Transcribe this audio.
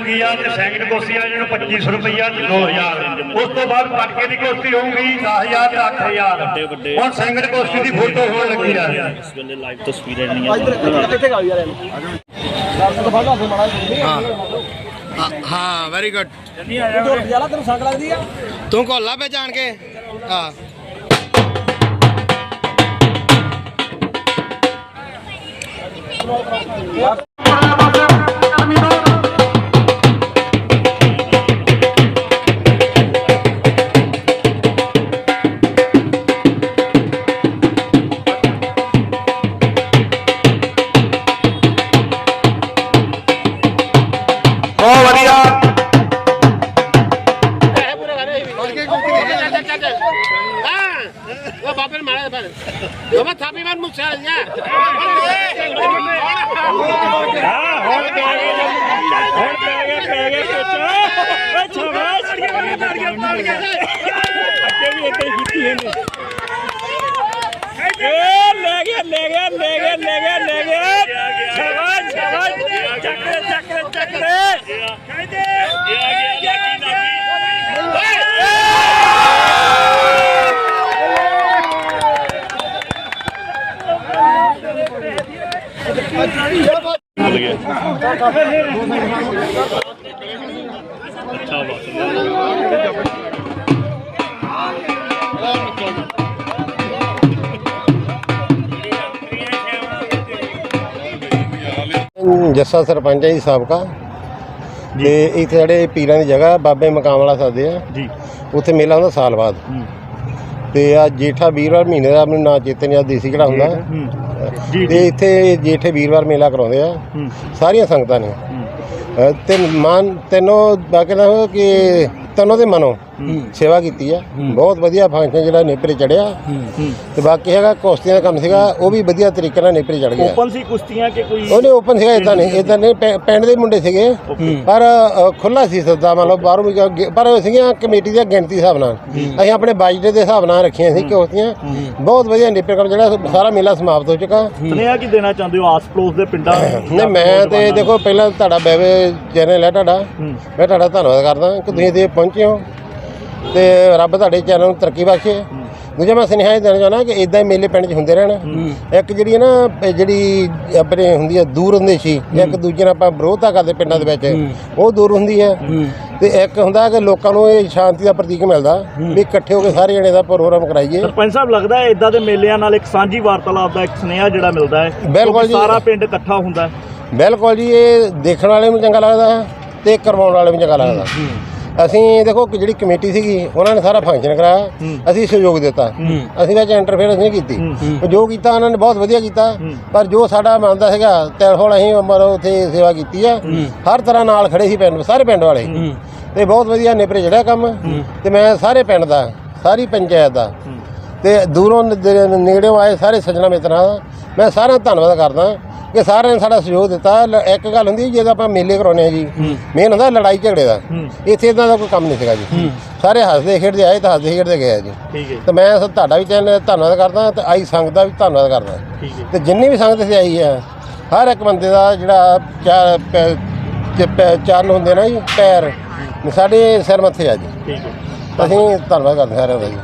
ਲੱਗੀ ਆ ਤੇ ਸੈਕਿੰਡ ਕੁਸ਼ਤੀ ਆ ਜਿਹਨੂੰ 2500 ਰੁਪਈਆ ਤੇ 2000 ਉਸ ਤੋਂ ਬਾਅਦ ਪਟਕੇ ਦੀ ਕੁਸ਼ਤੀ ਹੋਊਗੀ 10000 ਤੇ 8000 ਵੱਡੇ ਵੱਡੇ। ਹੁਣ ਸੈਕਿੰਡ ਕੁਸ਼ਤੀ ਦੀ ਫੋਟੋ ਹੋਣ ਲੱਗੀ ਆ। ਇਸ ਵੇਲੇ ਲਾਈਵ ਤਸਵੀਰਾਂ ਜਿਹੜੀਆਂ ਹਾਂ। ਵੈਰੀ ਗੁੱਡ ਤੈਨੂੰ ਸੰਗ ਲੱਗਦੀ ਆ? ਤੂੰ ਕੋਲਾ ਪੇ ਜਾਣ ਕੇ। ਹਾਂ। ਬਹੁਤ ਹਾਂ, ਹੁਣ ਪੈ ਗਏ ਹੁਣ ਪੈ ਗਏ, ਪੈ ਲੈ ਗਿਆ ਲੈ ਗਿਆ ਲੈ ਗਿਆ ਲੈ ਗਿਆ ਲੈ ਗਿਆ। ਛਾਵਾਸ ਛਾਵਾਸ ਚੱਕਰੇ ਚੱਕਰੇ ਚੱਕਰੇ ਕਹਿੰਦੇ ਆ ਗਿਆ ਗਿਆ ਕੀ ਅੱਛਾ ਬਾਤ ਜੱਸਾ ਸਰਪੰਚ ਹੈ ਜੀ ਸਾਬਕਾ। ਤੇ ਇੱਥੇ ਜਿਹੜੇ ਪੀਰਾਂ ਦੀ ਜਗ੍ਹਾ ਬਾਬੇ ਮਕਾਮ ਵਾਲਾ ਸੱਦੇ ਆ। ਜੀ। ਉੱਥੇ ਮੇਲਾ ਹੁੰਦਾ ਸਾਲ ਬਾਅਦ। ਤੇ ਆ ਜੇਠਾ ਵੀਰਵਾਰ ਮਹੀਨੇ ਦਾ ਮੈਨੂੰ ਨਾਂ ਚੇਤੇ ਨਹੀਂ ਆ ਦੇਸੀ ਕਿਹੜਾ ਹੁੰਦਾ। ਹੂੰ ਤੇ ਇੱਥੇ ਜੇਠੇ ਵੀਰਵਾਰ ਮੇਲਾ ਕਰਾਉਂਦੇ ਆ। ਹੂੰ। ਸਾਰੀਆਂ ਸੰਗਤਾਂ ਨੇ। ਹੂੰ। ਅ, ਤੇ ਮਾਨ ਤੈਨੂੰ ਬਾਕੀ ਦਾ ਹੋਇਆ ਕਿ ਤੈਨੂੰ ਦੇ ਮਨੋਂ। ਸੇਵਾ ਕੀਤੀ ਆ। ਬਹੁਤ ਵਧੀਆ ਫੰਕਸ਼ਨ ਜਿਹੜਾ ਨੇਪਰੇ ਚੜਿਆ। ਤੇ ਬਾਕੀ ਹੈਗਾ ਕੁਸ਼ਤੀਆਂ ਦਾ ਕੰਮ ਸੀਗਾ ਉਹ ਵੀ ਵਧੀਆ ਤਰੀਕੇ ਨਾਲ ਨੇਪਰੇ ਚੜ ਗਿਆ। ਓਪਨ ਸੀ ਕੁਸ਼ਤੀਆਂ ਕਿ ਕੋਈ ਉਹਨੇ ਓਪਨ ਸੀਗਾ ਇਦਾਂ ਨਹੀਂ ਇਦਾਂ ਨਹੀਂ ਪਿੰ- ਪਿੰਡ ਦੇ ਮੁੰਡੇ ਸੀਗੇ। ਪਰ ਖੁੱਲਾ ਸੀ ਸੱਦਾ ਮੰਨ ਲਓ ਬਾਹਰੋਂ ਵੀ ਗ- ਪਰ ਉਹ ਸੀਗੀਆਂ ਕਮੇਟੀ ਦੀ ਗਿਣਤੀ ਹਿਸਾਬ ਨਾਲ। ਅਸੀਂ ਆਪਣੇ ਬਾਜਟ ਦੇ ਹਿਸਾਬ ਨਾਲ ਰੱਖੀਆਂ ਸੀ ਕੁਸ਼ਤੀਆਂ। ਬਹੁਤ ਵਧੀਆ ਨਿਪਰ ਕੰਮ ਜਿਹੜਾ ਸਾਰਾ ਮੇਲਾ ਸਮਾਪਤ ਹੋ ਚੁੱਕਾ। ਸੁਨੇਹਾ ਕੀ ਦੇਣਾ ਚਾਹੁੰਦੇ ਹੋ ਆਸ ਪੜੋਸ ਦੇ ਪਿੰਡਾਂ ਨਹੀਂ ਮੈਂ ਤੇ ਦੇਖੋ ਪਹਿਲਾਂ ਤੁਹਾਡਾ ਬੈਵੇ ਚੈਨਲ ਹੈ ਤੁਹਾਡਾ। ਮੈਂ ਤੁਹਾਡਾ ਧੰਨਵਾਦ ਕਰਦਾ ਕਿ ਤੁਸੀਂ ਇੱਥੇ ਪਹੁੰਚੇ ਹੋ। ਤੇ ਰੱਬ ਤੁਹਾਡੇ ਚੈਨਲ ਨੂੰ ਤਰੱਕੀ ਬਖਸ਼ੇ। ਦੂਜਾ ਮੈਂ ਸੁਨੇਹਾ ਇਹ ਦੇਣਾ ਚਾਹੁੰਦਾ ਕਿ ਇਦਾਂ ਹੀ ਮੇਲੇ ਪਿੰਡ 'ਚ ਹੁੰਦੇ ਰਹਿਣ। ਇੱਕ ਜਿਹੜੀ ਨਾ ਇਹ ਜਿਹੜੀ ਆਪਣੇ ਹੁੰਦੀ ਹੈ ਦੂਰ ਅੰਦੇਸ਼ੀ ਇੱਕ ਦੂਜੇ ਨਾਲ ਆਪਾਂ ਵਿਰੋਧਤਾ ਕਰਦੇ ਪਿੰਡਾਂ ਦੇ ਵਿੱਚ। ਉਹ ਦੂਰ ਹੁੰਦੀ ਹੈ। ਤੇ ਇੱਕ ਹੁੰਦਾ ਕਿ ਲੋਕਾਂ ਨੂੰ ਇਹ ਸ਼ਾਂਤੀ ਦਾ ਪ੍ਰਤੀਕ ਮਿਲਦਾ ਵੀ ਇਕੱਠੇ ਹੋ ਕੇ ਸਾਰੇ ਜਣੇ ਦਾ ਪ੍ਰੋਗਰਾਮ ਕਰਾਈਏ। ਸਰਪੰਚ ਸਾਹਿਬ ਲੱਗਦਾ ਹੈ ਇਦਾਂ ਦੇ ਮੇਲਿਆਂ ਨਾਲ ਇੱਕ ਸਾਂਝੀ ਵਾਰਤਾਲਾਪ ਦਾ ਇੱਕ ਸੁਨੇਹਾ ਜਿਹੜਾ ਮਿਲਦਾ ਹੈ। ਸਾਰਾ ਪਿੰਡ ਇਕੱਠਾ ਹੁੰਦਾ ਹੈ। ਬਿਲਕੁਲ ਜੀ ਇਹ ਦੇਖਣ ਵਾਲੇ ਨੂੰ ਚੰਗਾ ਲੱਗਦਾ ਹੈ ਤੇ ਕਰਵਾਉਣ ਵਾਲੇ ਨੂੰ ਚੰਗਾ ਲੱਗਦਾ ਅਸੀਂ ਦੇਖੋ ਕਿ ਜਿਹੜੀ ਕਮੇਟੀ ਸੀਗੀ ਉਹਨਾਂ ਨੇ ਸਾਰਾ ਫੰਕਸ਼ਨ ਕਰਾਇਆ। ਅਸੀਂ ਸਹਿਯੋਗ ਦਿੱਤਾ। ਅਸੀਂ ਵਿੱਚ ਇੰਟਰਫੇਰੈਂਸ ਨਹੀਂ ਕੀਤੀ। ਜੋ ਕੀਤਾ ਉਹਨਾਂ ਨੇ ਬਹੁਤ ਵਧੀਆ ਕੀਤਾ। ਪਰ ਜੋ ਸਾਡਾ ਮੰਨਦਾ ਸੀਗਾ ਤੇ ਹੁਣ ਅਸੀਂ ਮਰ ਉੱਥੇ ਸੇਵਾ ਕੀਤੀ ਆ। ਹਰ ਤਰ੍ਹਾਂ ਨਾਲ ਖੜੇ ਸੀ ਪਿੰਡ ਸਾਰੇ ਪਿੰਡ ਵਾਲੇ। ਤੇ ਬਹੁਤ ਵਧੀਆ ਨਿਪਰੇ ਜਿਹੜਾ ਕੰਮ। ਤੇ ਮੈਂ ਸਾਰੇ ਪਿੰਡ ਦਾ ਸਾਰੀ ਪੰਚਾਇਤ ਦਾ। ਤੇ ਦੂਰੋਂ ਨੇੜਿਓਂ ਆਏ ਸਾਰੇ ਸੱਜਣਾ ਮਿੱਤਰਾਂ ਦਾ। ਮੈਂ ਸਾਰਿਆਂ ਦਾ ਧੰਨਵਾਦ ਕਰਦਾ। ਕਿ ਸਾਰਿਆਂ ਨੇ ਸਾਡਾ ਸਹਿਯੋਗ ਦਿੱਤਾ ਲ- ਇੱਕ ਗੱਲ ਹੁੰਦੀ ਜਦੋਂ ਆਪਾਂ ਮੇਲੇ ਕਰਾਉਨੇ ਆ ਜੀ ਮੇਨ ਹੁੰਦਾ ਲੜਾਈ ਝਗੜੇ ਦਾ। ਇੱਥੇ ਇਦਾਂ ਦਾ ਕੋਈ ਕੰਮ ਨਹੀਂ ਸੀਗਾ ਜੀ। ਸਾਰੇ ਹੱਸਦੇ ਖੇਡਦੇ ਆਏ ਤਾਂ ਹੱਸਦੇ ਖੇਡਦੇ ਗਏ ਆ ਜੀ। ਠੀਕ ਹੈ ਤੇ ਮੈਂ ਸ- ਤੁਹਾਡਾ ਵੀ ਚੈਨਲ ਧੰਨਵਾਦ ਕਰਦਾ ਤੇ ਆਈ ਸੰਗਤ ਦਾ ਵੀ ਧੰਨਵਾਦ ਕਰਦਾ। ਠੀਕ ਹੈ। ਤੇ ਜਿੰਨੀ ਵੀ ਸੰਗਤ ਇੱਥੇ ਆਈ ਹੈ ਹਰ ਇੱਕ ਬੰਦੇ ਦਾ ਜਿਹੜਾ ਚਾਰ ਪੈ- ਚ- ਪੈ- ਚਰਨ ਹੁੰਦੇ ਨਾ ਜੀ ਪੈਰ ਸਾਡੇ ਸਿਰ ਮੱਥੇ ਆ ਜੀ। ਠੀਕ ਹੈ। ਅਸੀਂ ਧੰਨਵਾਦ ਕਰਦੇ ਸਾਰਿਆਂ ਦਾ ਜੀ।